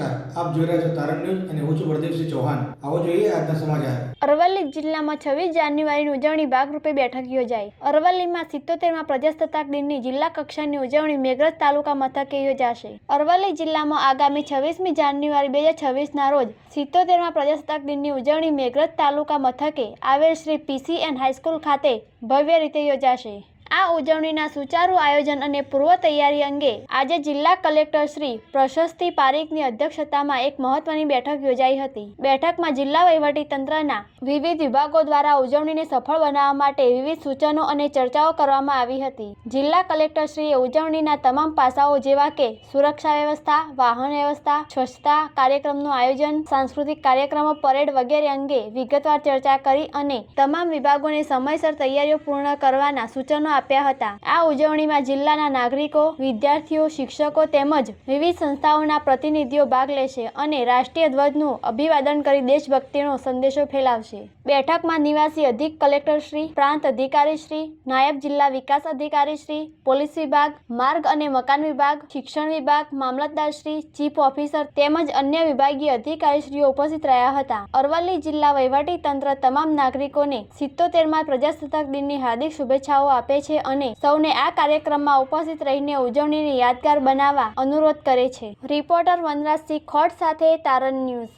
નમસ્કાર, આપ જોઈ રહ્યા છો તારણ ન્યૂઝ અને હું છું પ્રદીપસિંહ ચૌહાણ. આવો જોઈએ આજના સમાચાર. અરવલ્લી જિલ્લામાં છવ્વીસ જાન્યુઆરીની ઉજવણી ભાગરૂપે બેઠક યોજાઈ. અરવલ્લીમાં સિત્તોતેરમાં પ્રજાસત્તાક દિનની જિલ્લા કક્ષાની ઉજવણી મેઘરજ તાલુકા મથકે યોજાશે. અરવલ્લી જિલ્લામાં આગામી છવ્વીસમી જાન્યુઆરી બે હજાર છવ્વીસના રોજ સિત્તોતેરમાં પ્રજાસત્તાક દિનની ઉજવણી મેઘરજ તાલુકા મથકે આવેલ શ્રી પીસીએન હાઈસ્કૂલ ખાતે ભવ્ય રીતે યોજાશે. આ ઉજવણીના સુચારુ આયોજન અને પૂર્વ તૈયારી અંગે આજે જિલ્લા કલેક્ટર શ્રી પ્રશસ્તિ પારીખની અધ્યક્ષતામાં એક મહત્વની બેઠક યોજાઈ હતી. બેઠકમાં જિલ્લા તંત્રના વિવિધ વિભાગો દ્વારા ઉજવણીને સફળ બનાવવા માટે વિવિધ સૂચનો અને ચર્ચાઓ કરવામાં આવી હતી. જિલ્લા કલેક્ટરશ્રીએ ઉજવણીના તમામ પાસાઓ જેવા કે સુરક્ષા વ્યવસ્થા, વાહન વ્યવસ્થા, સ્વચ્છતા કાર્યક્રમનું આયોજન, સાંસ્કૃતિક કાર્યક્રમો, પરેડ વગેરે અંગે વિગતવાર ચર્ચા કરી અને તમામ વિભાગોને સમયસર તૈયારીઓ પૂર્ણ કરવાના સૂચનો આપ્યા હતા. આ ઉજવણીમાં જિલ્લાના નાગરિકો, વિદ્યાર્થીઓ, શિક્ષકો તેમજ વિવિધ સંસ્થાઓના પ્રતિનિધિઓ ભાગ લેશે અને રાષ્ટ્રીય ધ્વજનું અભિવાદન કરી દેશભક્તિનો સંદેશો ફેલાવશે. બેઠકમાં નિવાસી અધિક કલેક્ટરશ્રી પ્રાંત અધિકારીશ્રી નાયબ જિલ્લા વિકાસ અધિકારીશ્રી પોલીસ વિભાગ, માર્ગ અને મકાન વિભાગ, શિક્ષણ વિભાગ, મામલતદાર શ્રી, ચીફ ઓફિસર તેમજ અન્ય વિભાગીય અધિકારીશ્રીઓ ઉપસ્થિત રહ્યા હતા. અરવલ્લી જિલ્લા વહીવટી તંત્ર તમામ નાગરિકોને સિત્તોતેરમાં પ્રજાસત્તાક દિનની હાર્દિક શુભેચ્છાઓ આપે છે. અને સૌને આ કાર્યક્રમમાં ઉપસ્થિત રહીને ઉજવણીને યાદગાર બનાવવા અનુરોધ કરે છે. રિપોર્ટર વનરાજસિંહ ખોટ સાથે તારણ ન્યૂઝ.